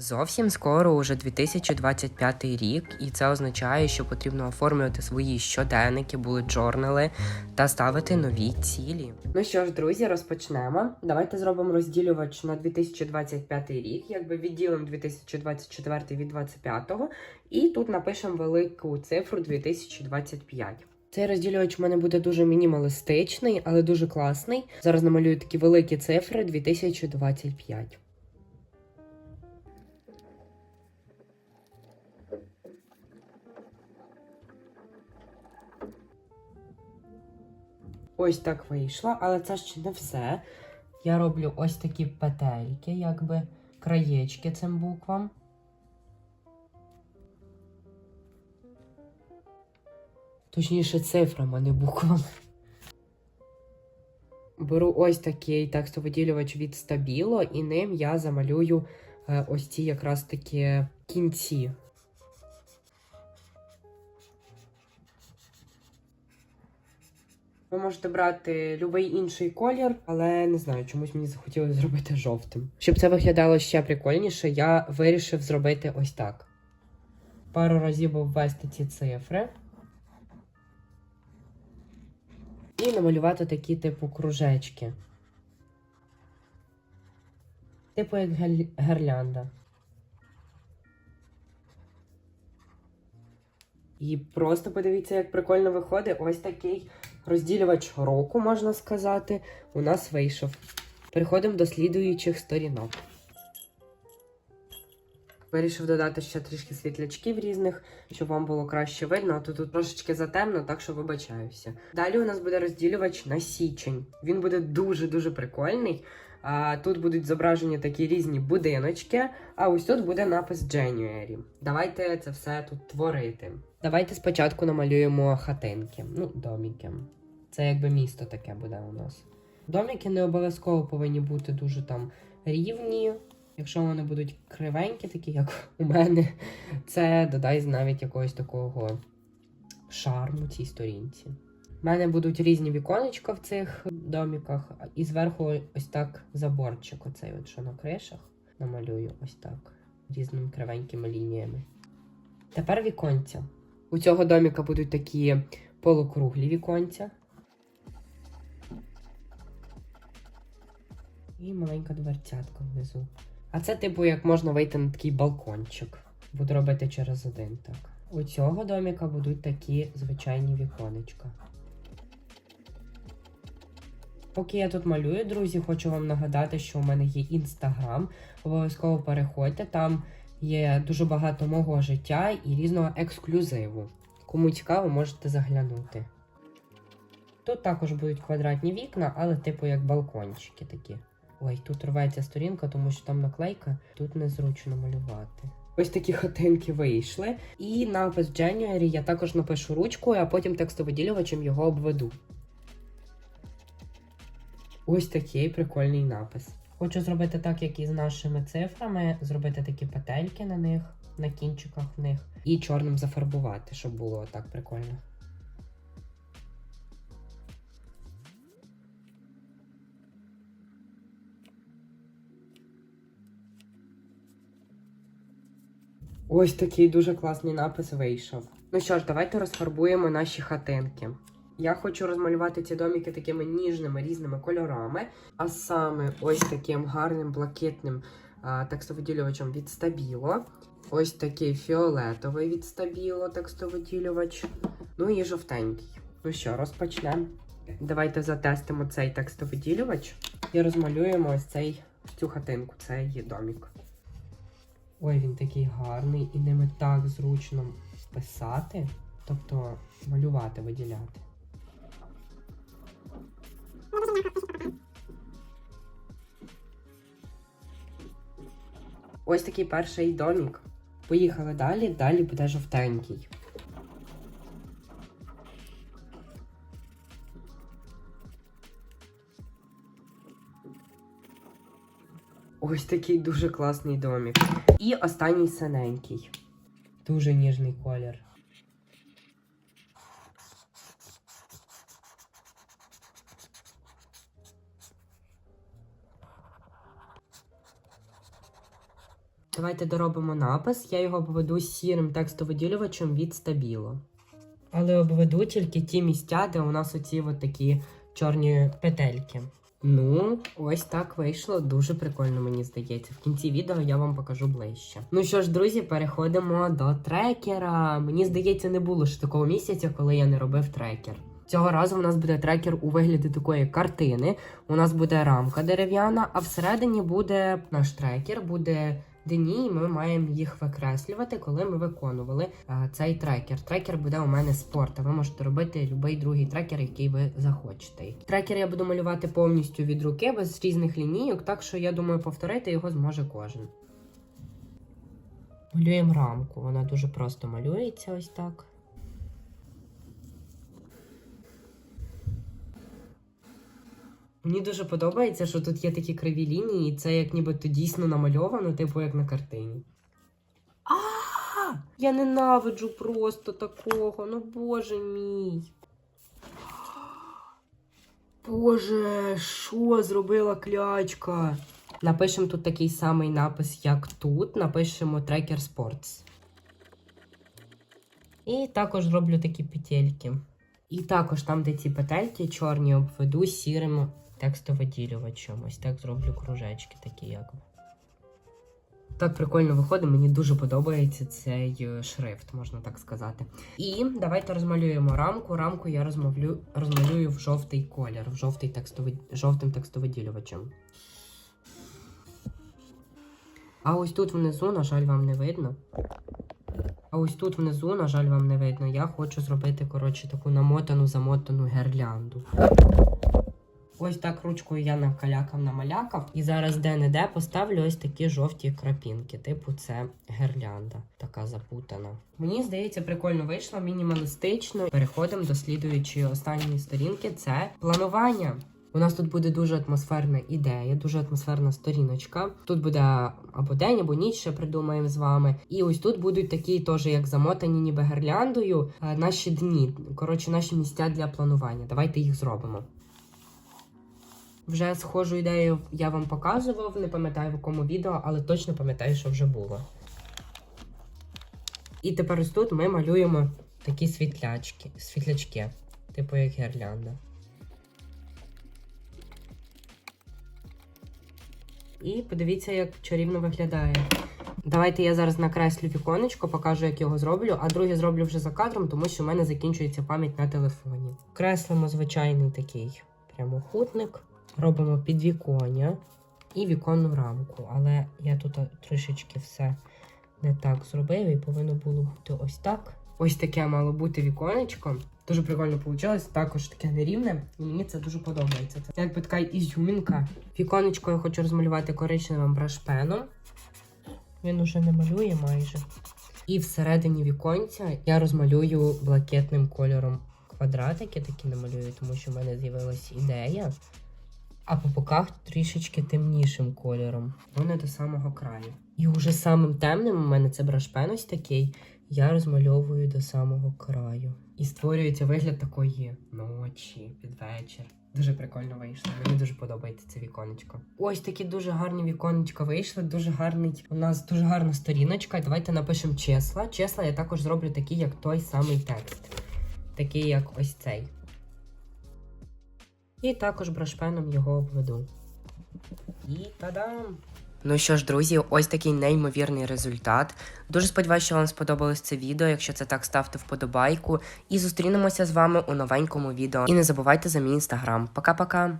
Зовсім скоро уже 2025 рік, і це означає, що потрібно оформлювати свої щоденники, були джорнали та ставити нові цілі. Ну що ж, друзі, розпочнемо. Давайте зробимо розділювач на 2025 рік, якби відділимо 2024 від 2025, і тут напишемо велику цифру 2025. Цей розділювач в мене буде дуже мінімалістичний, але дуже класний. Зараз намалюю такі великі цифри 2025. Ось так вийшло, але це ще не все. Я роблю ось такі петельки, якби краєчки цим буквам. Точніше, цифрам, а не буквам. Беру ось такий текстовиділювач від Stabilo, і ним я замалюю е, ось ці якраз такі кінці. Ви можете брати будь-який інший колір, але не знаю, чомусь мені захотілося зробити жовтим. Щоб це виглядало ще прикольніше, я вирішив зробити ось так. Пару разів ввести ці цифри. І намалювати такі типу кружечки. Типу як гірлянда. І просто подивіться, як прикольно виходить. Ось такий розділювач року, можна сказати, у нас вийшов. Переходимо до слідуючих сторінок. Вирішив додати ще трішки світлячків різних, щоб вам було краще видно, а то тут трошечки затемно, так що вибачаюся. Далі у нас буде розділювач на січень. Він буде дуже-дуже прикольний. А, тут будуть зображені такі різні будиночки, а ось тут буде напис January. Давайте це все тут творити. Давайте спочатку намалюємо хатинки, ну, доміки. Це якби місто таке буде у нас. Доміки не обов'язково повинні бути дуже там рівні. Якщо вони будуть кривенькі, такі як у мене, це додасть навіть якогось такого шарму цій сторінці. У мене будуть різні віконечка в цих доміках, і зверху ось так заборчик, оцей от що на кришах, намалюю ось так, різними кривенькими лініями. Тепер віконця. У цього доміка будуть такі полукруглі віконця. І маленька дверцятка внизу. А це, типу, як можна вийти на такий балкончик. Буду робити через один так. У цього доміка будуть такі звичайні віконечка. Поки я тут малюю, друзі, хочу вам нагадати, що у мене є інстаграм. Обов'язково переходьте. Там є дуже багато мого життя і різного ексклюзиву. Кому цікаво, можете заглянути. Тут також будуть квадратні вікна, але типу як балкончики такі. Ой, тут рветься сторінка, тому що там наклейка, тут незручно малювати. Ось такі хатинки вийшли. І напис January я також напишу ручкою, а потім текстовиділювачем його обведу. Ось такий прикольний напис. Хочу зробити так, як і з нашими цифрами, зробити такі петельки на них, на кінчиках в них, і чорним зафарбувати, щоб було так прикольно. Ось такий дуже класний напис вийшов. Ну що ж, давайте розфарбуємо наші хатинки. Я хочу розмалювати ці домики такими ніжними різними кольорами, а саме ось таким гарним блакитним а, текстовиділювачем від Stabilo. Ось такий фіолетовий від Stabilo текстовиділювач. Ну і жовтенький. Ну що, розпочнемо. Давайте затестимо цей текстовиділювач і розмалюємо ось цей цю хатинку, цей домик. Ой, він такий гарний, і ними так зручно писати, тобто малювати, виділяти. Ось такий перший домик. Поїхали далі, далі буде жовтенький. Ось такий дуже класний домик. І останній синенький. Дуже ніжний колір. Давайте доробимо напис. Я його обведу сірим текстовиділювачем від стабіло. Але обведу тільки ті місця, де у нас оці от такі чорні петельки. Ну, ось так вийшло. Дуже прикольно, мені здається. В кінці відео я вам покажу ближче. Ну що ж, друзі, переходимо до трекера. Мені здається, не було ж такого місяця, коли я не робив трекер. Цього разу у нас буде трекер у вигляді такої картини. У нас буде рамка дерев'яна, а всередині буде наш трекер, буде дні, і ми маємо їх викреслювати, коли ми виконували а, цей трекер. Трекер буде у мене спорт. а Ви можете робити будь-який другий трекер, який ви захочете. Трекер я буду малювати повністю від руки, без різних лінійок, так що я думаю, повторити його зможе кожен. Малюємо рамку. Вона дуже просто малюється ось так. Мені дуже подобається, що тут є такі криві лінії, і це як нібито дійсно намальовано, типу як на картині. А! Я ненавиджу просто такого, ну боже мій. Боже, що зробила клячка? Напишемо тут такий самий напис, як тут. Напишемо Tracker Sports. І також зроблю такі петельки. І також там, де ці петельки чорні, обведу сірим текстовиділювачем. Ось так зроблю кружечки такі як. Так прикольно виходить, мені дуже подобається цей е, шрифт, можна так сказати. І давайте розмалюємо рамку. Рамку я розмовлю, розмалюю в жовтий колір, в жовтий текстовид... жовтим текстовиділювачем. А ось тут внизу, на жаль, вам не видно. А ось тут внизу, на жаль, вам не видно. Я хочу зробити, коротше, таку намотану, замотану гірлянду. Ось так ручкою я накалякав, намалякав. І зараз де-не-де поставлю ось такі жовті крапінки. Типу, це гірлянда, така запутана. Мені здається, прикольно вийшло, мінімалістично. Переходимо до слідуючої останньої сторінки. Це планування. У нас тут буде дуже атмосферна ідея, дуже атмосферна сторіночка. Тут буде або день, або ніч ще придумаємо з вами. І ось тут будуть такі, теж як замотані, ніби гірляндою, е, наші дні. Коротше, наші місця для планування. Давайте їх зробимо. Вже схожу ідею я вам показував, не пам'ятаю в якому відео, але точно пам'ятаю, що вже було. І тепер ось тут ми малюємо такі світлячки, світлячки, типу як гірлянда. І подивіться, як чарівно виглядає. Давайте я зараз накреслю віконечко, покажу, як його зроблю, а друге зроблю вже за кадром, тому що в мене закінчується пам'ять на телефоні. Креслимо звичайний такий прямокутник, робимо підвіконня і віконну рамку. Але я тут трішечки все не так зробив і повинно було бути ось так. Ось таке мало бути віконечко. Дуже прикольно вийшло, також таке нерівне, і мені це дуже подобається. Це якби така ізюмінка. Віконечко я хочу розмалювати коричневим брашпеном. Він уже не малює майже. І всередині віконця я розмалюю блакитним кольором квадратики, такі намалюю, тому що в мене з'явилася ідея. А по боках трішечки темнішим кольором. Вони до самого краю. І вже самим темним у мене це брашпен ось такий. Я розмальовую до самого краю. І створюється вигляд такої ночі під вечір. Дуже прикольно вийшло. Мені дуже подобається це віконечко. Ось такі дуже гарні віконечка вийшли. Дуже гарний. У нас дуже гарна сторіночка. Давайте напишемо числа. Числа я також зроблю такі, як той самий текст. Такий, як ось цей. І також брашпеном його обведу. І та-дам! Ну що ж, друзі, ось такий неймовірний результат. Дуже сподіваюся, що вам сподобалось це відео. Якщо це так, ставте вподобайку. І зустрінемося з вами у новенькому відео. І не забувайте за мій інстаграм. Пока-пока!